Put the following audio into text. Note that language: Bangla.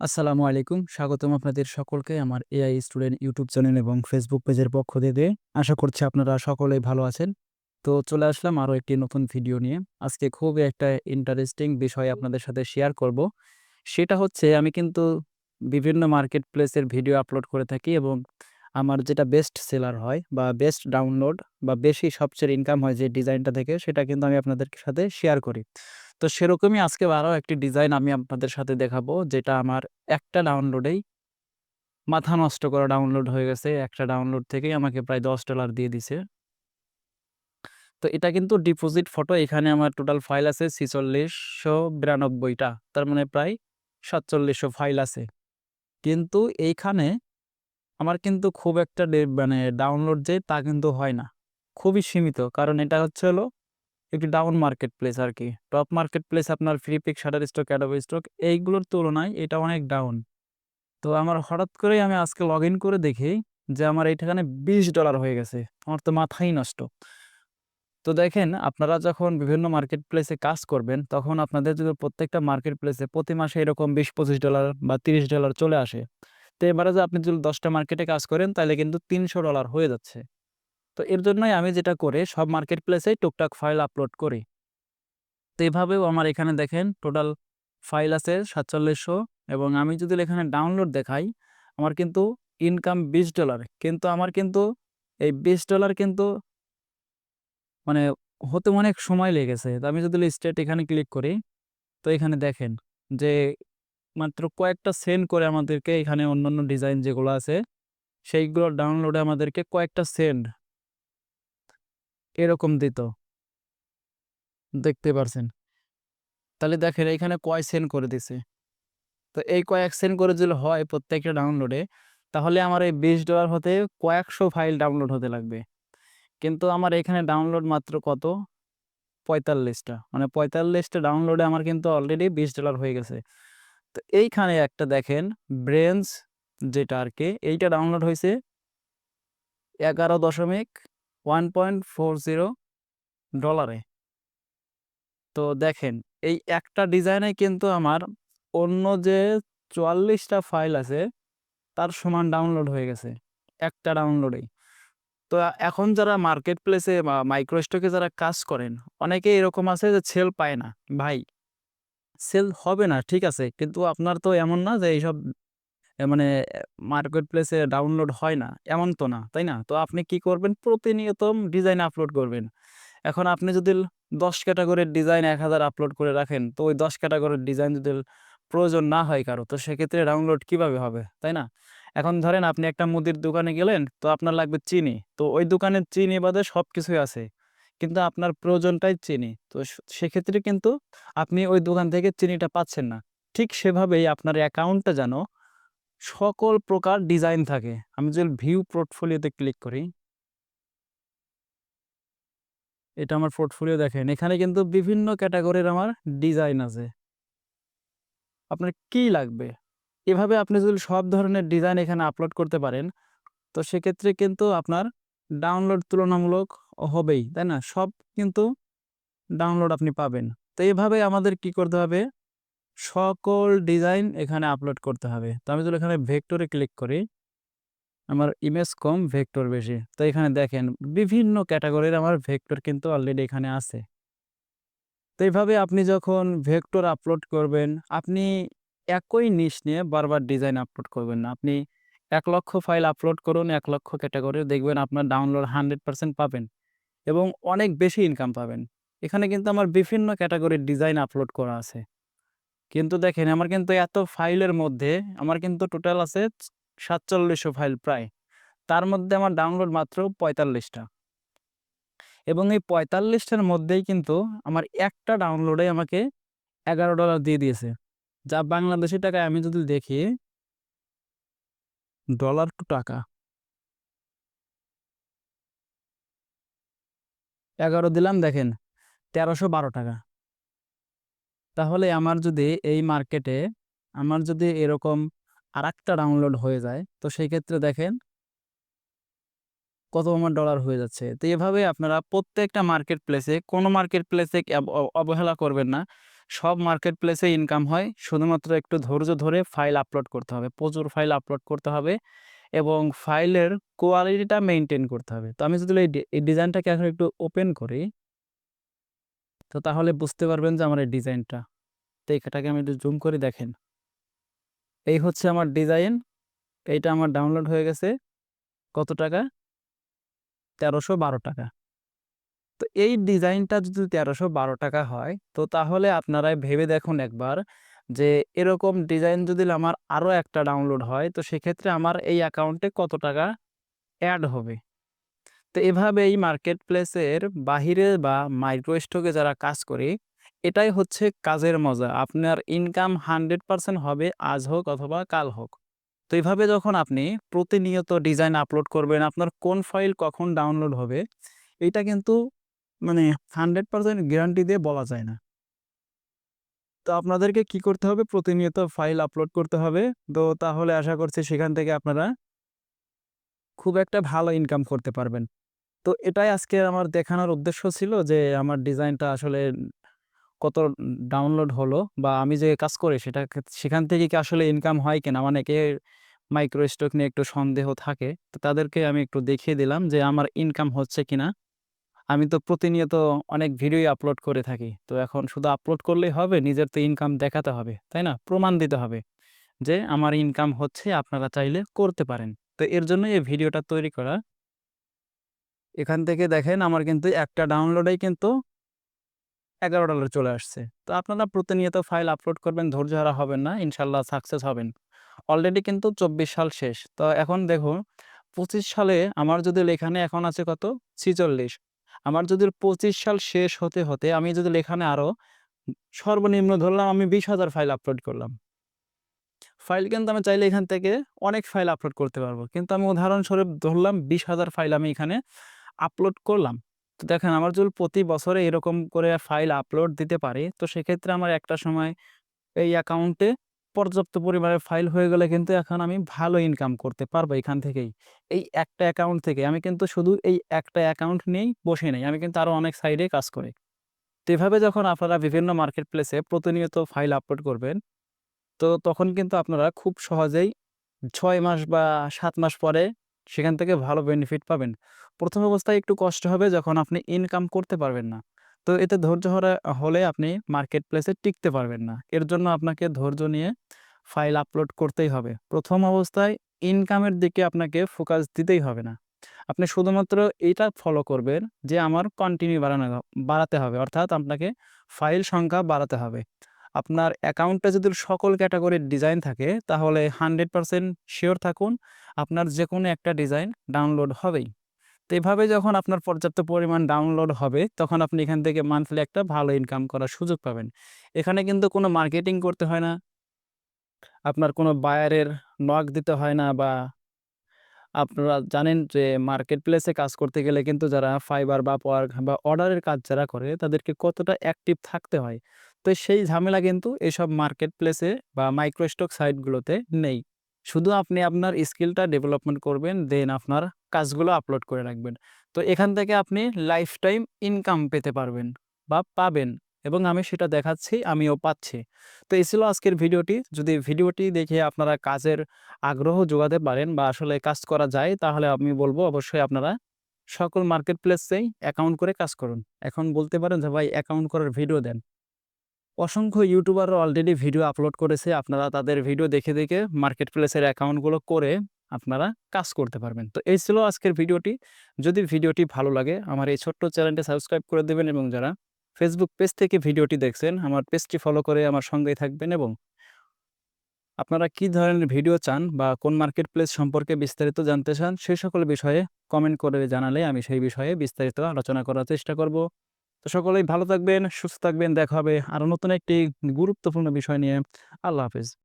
আসসালামু আলাইকুম। স্বাগতম আপনাদের সকলকে আমার এআই স্টুডেন্ট ইউটিউব চ্যানেল এবং ফেসবুক পেজের পক্ষ থেকে। আশা করছি আপনারা সকলেই ভালো আছেন। তো চলে আসলাম আরও একটি নতুন ভিডিও নিয়ে। আজকে খুবই একটা ইন্টারেস্টিং বিষয় আপনাদের সাথে শেয়ার করব। সেটা হচ্ছে, আমি কিন্তু বিভিন্ন মার্কেট প্লেসের ভিডিও আপলোড করে থাকি এবং আমার যেটা বেস্ট সেলার হয় বা বেস্ট ডাউনলোড বা বেশি সবচেয়ে ইনকাম হয় যে ডিজাইনটা থেকে, সেটা কিন্তু আমি আপনাদের সাথে শেয়ার করি। তো সেরকমই আজকে আরও একটি ডিজাইন আমি আপনাদের সাথে দেখাবো, যেটা আমার একটা ডাউনলোডেই মাথা নষ্ট করা ডাউনলোড হয়ে গেছে। একটা ডাউনলোড থেকেই আমাকে প্রায় $10 দিয়ে দিছে। তো এটা কিন্তু ডিপোজিট ফটো, এখানে আমার টোটাল ফাইল আছে ছিচল্লিশশো বিরানব্বইটা, তার মানে প্রায় ৪৭০০ ফাইল আছে। কিন্তু এইখানে আমার কিন্তু খুব একটা মানে ডাউনলোড যে তা কিন্তু হয় না। খুবই সীমিত। কারণ এটা হচ্ছে হলো একটি ডাউন মার্কেট প্লেস আর কি টপ মার্কেট প্লেস আপনার Freepik, Shutterstock, Adobe stock এইগুলোর তুলনায় এটা অনেক ডাউন। তো আমার হঠাৎ করেই আমি আজকে লগইন করে দেখি যে আমার এইখানে $20 হয়ে গেছে। আমার তো মাথাই নষ্ট। তো দেখেন আপনারা যখন বিভিন্ন মার্কেট প্লেসে কাজ করবেন তখন আপনাদের যদি প্রত্যেকটা মার্কেট প্লেসে প্রতি মাসে এরকম $২০-$২৫ বা $৩০ চলে আসে। তো এবারে যে আপনি যদি দশটা মার্কেটে কাজ করেন তাহলে কিন্তু $৩০০ হয়ে যাচ্ছে। তো এর জন্যই আমি যেটা করে সব মার্কেট প্লেসে টুকটাক ফাইল আপলোড করি। তো এভাবেও আমার এখানে দেখেন টোটাল ফাইল আছে ৪৭০০ এবং আমি যদি এখানে ডাউনলোড দেখাই, আমার কিন্তু ইনকাম $20 কিন্তু আমার কিন্তু এই $20 কিন্তু মানে হতে অনেক সময় লেগেছে। তো আমি যদি স্টেট এখানে ক্লিক করি, তো এখানে দেখেন যে মাত্র কয়েকটা সেন্ড করে আমাদেরকে এখানে অন্যান্য ডিজাইন যেগুলো আছে, সেইগুলো ডাউনলোডে আমাদেরকে কয়েকটা সেন্ড এরকম দিত। দেখতে পারছেন। তাহলে দেখেন এইখানে কয় সেন্ড করে দিছে। তো এই কয়েক সেন্ড করে যদি হয় প্রত্যেকটা ডাউনলোডে তাহলে আমার এই $20 হতে কয়েকশো ফাইল ডাউনলোড হতে লাগবে। কিন্তু আমার এখানে ডাউনলোড মাত্র কত? পঁয়তাল্লিশটা মানে পঁয়তাল্লিশটা ডাউনলোডে আমার কিন্তু অলরেডি $20 হয়ে গেছে। তো এইখানে একটা দেখেন ব্রেঞ্চ যেটা আর কি, এইটা ডাউনলোড হইছে ১১.1.40 ডলারে। তো দেখেন, এই একটা ডিজাইনে কিন্তু আমার অন্য যে চুয়াল্লিশটা ফাইল আছে, তার সমান ডাউনলোড হয়ে গেছে। একটা ডাউনলোডেই। তো এখন যারা মার্কেট প্লেসে বা মাইক্রো স্টকে যারা কাজ করেন, অনেকেই এরকম আছে যে সেল পায় না। ভাই সেল হবে না, ঠিক আছে। কিন্তু আপনার তো এমন না যে এইসব মানে মার্কেট প্লেসে ডাউনলোড হয় না, এমন তো না, তাই না? তো আপনি কি করবেন প্রতিনিয়ত ডিজাইন আপলোড করবেন। এখন আপনি যদি ১০ ক্যাটাগরির ডিজাইন ১০০০ আপলোড করে রাখেন তো ওই ১০ ক্যাটাগরির ডিজাইন যদি প্রয়োজন না হয় কারও তো সেক্ষেত্রে ডাউনলোড কীভাবে হবে, তাই না? এখন ধরেন আপনি একটা মুদির দোকানে গেলেন তো আপনার লাগবে চিনি। তো ওই দোকানের চিনি বাদে সব কিছুই আছে। কিন্তু আপনার প্রয়োজনটাই চিনি। তো সেক্ষেত্রে কিন্তু আপনি ওই দোকান থেকে চিনিটা পাচ্ছেন না। ঠিক সেভাবেই আপনার অ্যাকাউন্টটা যেন সকল প্রকার ডিজাইন থাকে। আমি যদি ভিউ পোর্টফোলিওতে ক্লিক করি এটা আমার পোর্টফোলিও দেখেন। এখানে কিন্তু বিভিন্ন ক্যাটাগরির আমার ডিজাইন আছে। আপনার কি লাগবে? এভাবে আপনি যদি সব ধরনের ডিজাইন এখানে আপলোড করতে পারেন তো সেক্ষেত্রে কিন্তু আপনার ডাউনলোড তুলনামূলক হবেই, তাই না? সব কিন্তু ডাউনলোড আপনি পাবেন। তো এভাবে আমাদের কি করতে হবে? সকল ডিজাইন এখানে আপলোড করতে হবে। তো আমি যদি এখানে ভেক্টরে ক্লিক করি আমার ইমেজ কম ভেক্টর বেশি। তো এখানে দেখেন বিভিন্ন ক্যাটাগরির আমার ভেক্টর কিন্তু অলরেডি এখানে আছে। তো এইভাবে আপনি যখন ভেক্টর আপলোড করবেন, আপনি একই নিশ নিয়ে বারবার ডিজাইন আপলোড করবেন না। আপনি ১,০০,০০০ ফাইল আপলোড করুন, ১,০০,০০০ ক্যাটাগরি দেখবেন আপনার ডাউনলোড 100% পাবেন এবং অনেক বেশি ইনকাম পাবেন। এখানে কিন্তু আমার বিভিন্ন ক্যাটাগরির ডিজাইন আপলোড করা আছে। কিন্তু দেখেন আমার কিন্তু এত ফাইলের মধ্যে আমার কিন্তু টোটাল আছে ৪৭০০ ফাইল প্রায়। তার মধ্যে আমার ডাউনলোড মাত্র পঁয়তাল্লিশটা এবং এই পঁয়তাল্লিশটার মধ্যেই কিন্তু আমার একটা ডাউনলোডে আমাকে $১১ দিয়ে দিয়েছে। যা বাংলাদেশী টাকায় আমি যদি দেখি ডলার টু টাকা ১১ দিলাম দেখেন ৳১৩১২ তাহলে আমার যদি এই মার্কেটে, আমার যদি এরকম আরেকটা ডাউনলোড হয়ে যায়, তো সেই ক্ষেত্রে দেখেন কত আমার ডলার হয়ে যাচ্ছে। তো এভাবে আপনারা প্রত্যেকটা মার্কেট প্লেসে কোনো মার্কেট প্লেসে অব, অবহেলা করবেন না। সব মার্কেট প্লেসে ইনকাম হয়, শুধুমাত্র একটু ধৈর্য ধরে ফাইল আপলোড করতে হবে প্রচুর ফাইল আপলোড করতে হবে এবং ফাইলের কোয়ালিটিটা মেনটেন করতে হবে তো আমি যদি এই ডিজাইনটাকে এখন একটু ওপেন করি তো তাহলে বুঝতে পারবেন যে আমার এই ডিজাইনটা। তো এটাকে আমি একটু জুম করে দেখেন। এই হচ্ছে আমার ডিজাইন। এইটা আমার ডাউনলোড হয়ে গেছে। কত টাকা? তেরোশো বারো টাকা। তো এই ডিজাইনটা যদি তেরোশো বারো টাকা হয়, তো তাহলে আপনারা ভেবে দেখুন একবার যে এরকম ডিজাইন যদি আমার আরও একটা ডাউনলোড হয়, তো সেক্ষেত্রে আমার এই অ্যাকাউন্টে কত টাকা অ্যাড হবে? তো এভাবে এই মার্কেট প্লেসের বাহিরে বা মাইক্রো স্টকে যারা কাজ করে, এটাই হচ্ছে কাজের মজা। আপনার ইনকাম হান্ড্রেড পার্সেন্ট হবে আজ হোক অথবা কাল হোক। তো এইভাবে যখন আপনি প্রতিনিয়ত ডিজাইন আপলোড করবেন, আপনার কোন ফাইল কখন ডাউনলোড হবে, এটা কিন্তু মানে হান্ড্রেড পার্সেন্ট গ্যারান্টি দিয়ে বলা যায় না। তো আপনাদেরকে কি করতে হবে? প্রতিনিয়ত ফাইল আপলোড করতে হবে। তো তাহলে আশা করছি সেখান থেকে আপনারা খুব একটা ভালো ইনকাম করতে পারবেন। তো এটাই আজকে আমার দেখানোর উদ্দেশ্য ছিল যে, আমার ডিজাইনটা আসলে কত ডাউনলোড হলো বা আমি যে কাজ করি সেটা সেখান থেকে কি আসলে ইনকাম হয় কিনা? অনেকে মাইক্রো স্টক নিয়ে একটু সন্দেহ থাকে। তো তাদেরকে আমি একটু দেখিয়ে দিলাম যে আমার ইনকাম হচ্ছে কিনা। আমি তো প্রতিনিয়ত অনেক ভিডিও আপলোড করে থাকি। তো এখন শুধু আপলোড করলেই হবে, নিজের তো ইনকাম দেখাতে হবে, তাই না? প্রমাণ দিতে হবে যে আমার ইনকাম হচ্ছে, আপনারা চাইলে করতে পারেন। তো এর জন্য এই ভিডিওটা তৈরি করা। এখান থেকে দেখেন আমার কিন্তু একটা ডাউনলোডেই কিন্তু এগারো ডলার চলে আসছে। তো আপনারা প্রতিনিয়ত ফাইল আপলোড করবেন, ধৈর্য হারা হবেন না ইনশাল্লাহ সাকসেস হবেন। অলরেডি কিন্তু চব্বিশ সাল শেষ। তো এখন দেখুন পঁচিশ সালে আমার যদি লেখানে এখন আছে কত? ছিচল্লিশ। আমার যদি পঁচিশ সাল শেষ হতে হতে আমি যদি লেখানে আরও সর্বনিম্ন ধরলাম আমি বিশ হাজার ফাইল আপলোড করলাম। ফাইল কিন্তু আমি চাইলে এখান থেকে অনেক ফাইল আপলোড করতে পারব। কিন্তু আমি উদাহরণস্বরূপ ধরলাম বিশ হাজার ফাইল আমি এখানে আপলোড করলাম। তো দেখেন, আমার যদি প্রতি বছরে এরকম করে ফাইল আপলোড দিতে পারি, তো সেক্ষেত্রে আমার একটা সময় এই অ্যাকাউন্টে পর্যাপ্ত পরিমাণে ফাইল হয়ে গেলে কিন্তু এখন আমি ভালো ইনকাম করতে পারব এখান থেকেই। এই একটা অ্যাকাউন্ট থেকে আমি কিন্তু শুধু এই একটা অ্যাকাউন্ট নিয়েই বসে নেই, আমি কিন্তু আরও অনেক সাইডে কাজ করি। তো এভাবে যখন আপনারা বিভিন্ন মার্কেট প্লেসে প্রতিনিয়ত ফাইল আপলোড করবেন, তো তখন কিন্তু আপনারা খুব সহজেই ছয় মাস বা সাত মাস পরে সেখান থেকে ভালো বেনিফিট পাবেন। প্রথম অবস্থায় একটু কষ্ট হবে যখন আপনি ইনকাম করতে পারবেন না। তো এতে ধৈর্য হলে আপনি মার্কেট প্লেসে টিকতে পারবেন না। এর জন্য আপনাকে ধৈর্য নিয়ে ফাইল আপলোড করতেই হবে। প্রথম অবস্থায় ইনকামের দিকে আপনাকে ফোকাস দিতেই হবে না। আপনি শুধুমাত্র এইটা ফলো করবেন যে আমার কন্টিনিউ বাড়ানো বাড়াতে হবে। অর্থাৎ আপনাকে ফাইল সংখ্যা বাড়াতে হবে। আপনার অ্যাকাউন্টটা যদি সকল ক্যাটাগরির ডিজাইন থাকে, তাহলে হান্ড্রেড পারসেন্ট শিওর থাকুন, আপনার যে কোনো একটা ডিজাইন ডাউনলোড হবেই। তো এভাবে যখন আপনার পর্যাপ্ত পরিমাণ ডাউনলোড হবে, তখন আপনি এখান থেকে মান্থলি একটা ভালো ইনকাম করার সুযোগ পাবেন। এখানে কিন্তু কোনো মার্কেটিং করতে হয় না। আপনার কোনো বায়ারের নক দিতে হয় না বা আপনারা জানেন যে মার্কেট প্লেসে কাজ করতে গেলে কিন্তু যারা ফাইবার বা ওয়ার্ক বা অর্ডারের কাজ যারা করে, তাদেরকে কতটা অ্যাক্টিভ থাকতে হয়। তো সেই ঝামেলা কিন্তু এসব মার্কেট প্লেসে বা মাইক্রোস্টক সাইটগুলোতে নেই। শুধু আপনি আপনার স্কিলটা ডেভেলপমেন্ট করবেন দেন আপনার কাজগুলো আপলোড করে রাখবেন। তো এখান থেকে আপনি লাইফ টাইম ইনকাম পেতে পারবেন বা পাবেন এবং আমি সেটা দেখাচ্ছি, আমিও পাচ্ছি। তো এই ছিল আজকের ভিডিওটি। যদি ভিডিওটি দেখে আপনারা কাজের আগ্রহ যোগাতে পারেন বা আসলে কাজ করা যায়, তাহলে আমি বলব অবশ্যই আপনারা সকল মার্কেট প্লেসেই অ্যাকাউন্ট করে কাজ করুন। এখন বলতে পারেন যে, ভাই অ্যাকাউন্ট করার ভিডিও দেন। অসংখ্য ইউটিউবাররা অলরেডি ভিডিও আপলোড করেছে। আপনারা তাদের ভিডিও দেখে দেখে মার্কেট প্লেসের অ্যাকাউন্টগুলো করে আপনারা কাজ করতে পারবেন। তো এই ছিল আজকের ভিডিওটি যদি ভিডিওটি ভালো লাগে, আমার এই ছোট্ট চ্যানেলটি সাবস্ক্রাইব করে দেবেন এবং যারা ফেসবুক পেজ থেকে ভিডিওটি দেখছেন, আমার পেজটি ফলো করে আমার সঙ্গেই থাকবেন এবং আপনারা কি ধরনের ভিডিও চান বা কোন মার্কেট প্লেস সম্পর্কে বিস্তারিত জানতে চান, সেই সকল বিষয়ে কমেন্ট করে জানালে আমি সেই বিষয়ে বিস্তারিত আলোচনা করার চেষ্টা করব। তো সকলেই ভালো থাকবেন, সুস্থ থাকবেন, দেখা হবে আরও নতুন একটি গুরুত্বপূর্ণ বিষয় নিয়ে। আল্লাহ হাফেজ।